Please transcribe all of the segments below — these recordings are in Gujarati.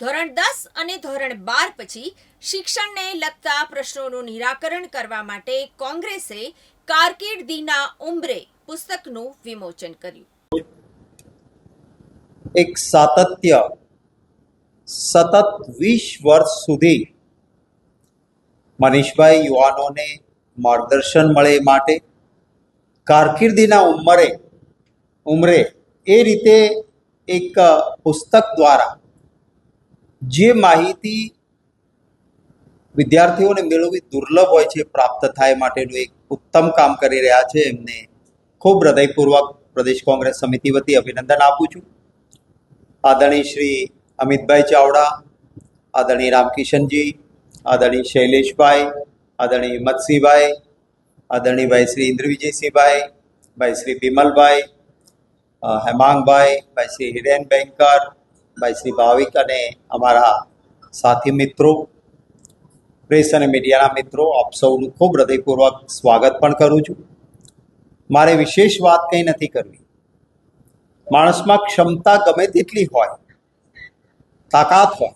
ધોરણ દસ અને ધોરણ બાર પછી શિક્ષણને લગતા પ્રશ્નોનું નિરાકરણ કરવા માટે કોંગ્રેસે કારકિર્દીના ઉંબરે પુસ્તકનું વિમોચન કર્યું. એક સાતત્ય સતત વીસ વર્ષ સુધી મનીષભાઈ યુવાનોને માર્ગદર્શન મળે માટે કારકિર્દીના ઉંમરે ઉંમરે એ રીતે એક પુસ્તક દ્વારા જે માહિતી વિદ્યાર્થીઓને મેળવવી દુર્લભ હોય છે, પ્રાપ્ત થાય માટેનું એક ઉત્તમ કામ કરી રહ્યા છે, એમને ખૂબ હૃદયપૂર્વક પ્રદેશ કોંગ્રેસ સમિતિ વતી અભિનંદન આપું છું. આદરણીય શ્રી અમિતભાઈ ચાવડા, આદરણીય રામકિશનજી, આદરણીય શૈલેષભાઈ, આદરણીય હિંમતસિંહભાઈ આદરણીય ભાઈ શ્રી ઇન્દ્રવિજયસિંહભાઈ, ભાઈ શ્રી બિમલભાઈ હેમાંગભાઈ, ભાઈ શ્રી હિરેન બેંકર ભાઈ શ્રી ભાવિક અને અમારા સાથી મિત્રો પ્રેસ અને મીડિયાના મિત્રો, આપ સૌનું ખૂબ હૃદયપૂર્વક સ્વાગત પણ કરું છું. મારે વિશેષ વાત કંઈ નથી કરવી. માણસમાં ક્ષમતા ગમે તેટલી હોય, તાકાત હોય,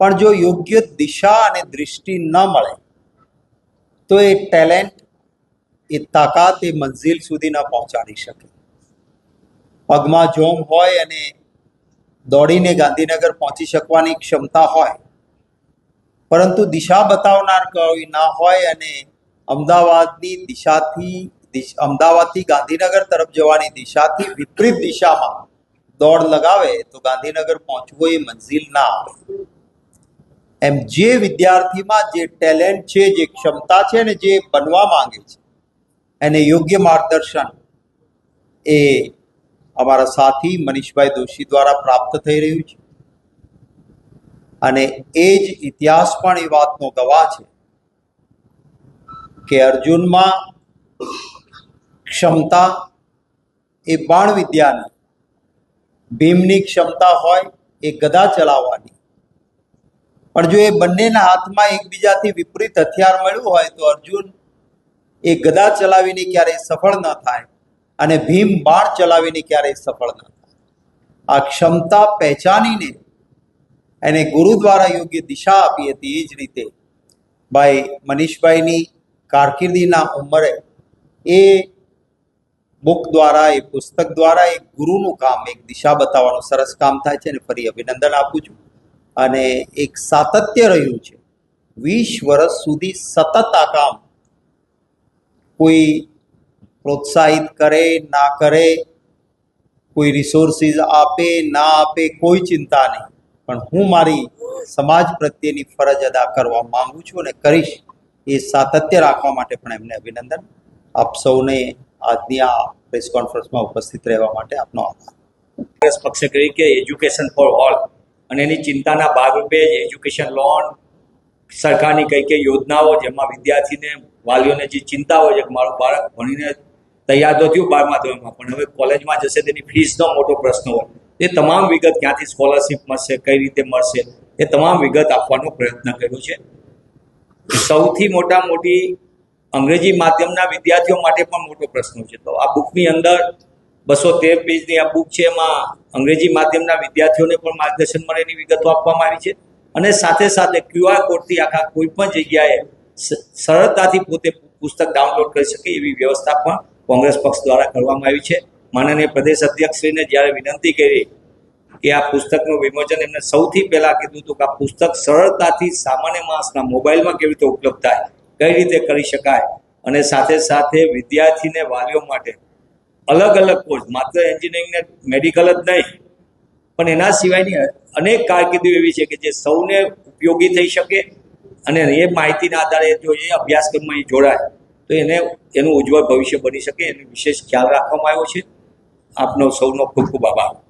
પણ જો યોગ્ય દિશા અને દૃષ્ટિ ન મળે, તો એ ટેલેન્ટ એ તાકાત એ મંઝિલ સુધી ન પહોંચાડી શકે. પગમાં જોમ હોય અને દોડીને ગાંધીનગર પહોંચી શકવાની ક્ષમતા હોય. પરંતુ દિશા બતાવનાર કોઈ ના હોય અને અમદાવાદની દિશાથી અમદાવાદથી ગાંધીનગર તરફ જવાની દિશાથી વિપરીત દિશામાં દોડ લગાવે તો ગાંધીનગર પહોંચવું એ મંઝિલ ના આવે. એમ જે વિદ્યાર્થીમાં જે ટેલેન્ટ છે, જે ક્ષમતા છે ને જે બનવા માંગે છે, એને યોગ્ય માર્ગદર્શન એ અમારા સાથી મનીષભાઈ દોશી દ્વારા પ્રાપ્ત થઈ રહ્યું છે. અને એ જ ઇતિહાસ પણ એ વાતનો ગવાહ છે કે અર્જુનમાં ક્ષમતા એ બાણ વિદ્યાની, ભીમની ક્ષમતા હોય એ ગદા ચલાવવાની. પણ જો એ બંનેના હાથમાં એકબીજાથી વિપરીત હથિયાર મળ્યું હોય તો અર્જુન એ ગદા ચલાવીને ક્યારેય સફળ ન થાય. અને ભીમ બાણ ચલાવીને ક્યારેય સફળ ન આ ક્ષમતા પહેચાનીને એને ગુરુ દ્વારા યોગ્ય દિશા આપી હતી એ જ રીતે ભાઈ મનીષભાઈની કારકિર્દીના ઉંમરે એ બુક દ્વારા, એ પુસ્તક દ્વારા એક ગુરુનું કામ, એક દિશા બતાવવાનું સરસ કામ થાય છે અને ફરી અભિનંદન આપું છું. અને એક સાતત્ય રહ્યું છે, વીસ વર્ષ સુધી સતત આ કામ કોઈ પ્રોત્સાહિત કરે, ના કરે, કોઈ રિસોર્સિસ આપે, ના આપે, કોઈ ચિંતા નહીં. પણ હું મારી સમાજ પ્રત્યેની ફરજ અદા કરવા માંગુ છું અને કરીશ એ સાતત્ય રાખવા માટે પણ એમને અભિનંદન. આપ સૌને આજની આ પ્રેસ કોન્ફરન્સમાં ઉપસ્થિત રહેવા માટે આપનો આભાર. કોંગ્રેસ પક્ષે કહી કે એજ્યુકેશન ફોર ઓલ અને એની ચિંતાના ભાગરૂપે એજ્યુકેશન લોન સરકારની કઈ કઈ યોજનાઓ જેમાં વિદ્યાર્થીને, વાલીઓને જે ચિંતા હોય છે, કે મારું બાળક ભણીને તૈયાર તો થયું બારમા ધોરણમાં, પણ હવે કોલેજમાં જશે તેની ફીસનો મોટો પ્રશ્ન હોય. એ તમામ વિગત ક્યાંથી સ્કોલરશિપ મળશે, કઈ રીતે મળશે, એ તમામ વિગત આપવાનો પ્રયત્ન કર્યો છે. સૌથી મોટા મોટી અંગ્રેજી માધ્યમના વિદ્યાર્થીઓ માટે પણ મોટો પ્રશ્ન છે. તો આ બુકની અંદર બસો તેર પેજની આ બુક છે, એમાં અંગ્રેજી માધ્યમના વિદ્યાર્થીઓને પણ માર્ગદર્શન મળે એની વિગતો આપવામાં આવી છે. અને સાથે સાથે ક્યુઆર કોડથી આખા કોઈ પણ જગ્યાએ સરળતાથી પોતે પુસ્તક ડાઉનલોડ કરી શકે એવી વ્યવસ્થા પણ કોંગ્રેસ પક્ષ દ્વારા કરવામાં આવી છે. માનનીય પ્રદેશ અધ્યક્ષશ્રીને જ્યારે વિનંતી કરી કે આ પુસ્તકનું વિમોચન એમને સૌથી પહેલાં કીધું હતું કે આ પુસ્તક સરળતાથી સામાન્ય માણસના મોબાઈલમાં કેવી રીતે ઉપલબ્ધ થાય, કઈ રીતે કરી શકાય અને સાથે સાથે વિદ્યાર્થીને વાલીઓ માટે અલગ અલગ કોર્સ માત્ર એન્જિનિયરિંગને મેડિકલ જ નહીં, પણ એના સિવાયની અનેક કારકિર્દીઓ એવી છે કે જે સૌને ઉપયોગી થઈ શકે અને એ માહિતીના આધારે જો એ અભ્યાસક્રમમાં એ જોડાય. તો એને, એનું ઉજ્જવળ ભવિષ્ય બની શકે, એનો વિશેષ ખ્યાલ રાખવામાં આવ્યો છે. આપનો સૌનો ખૂબ ખૂબ આભાર.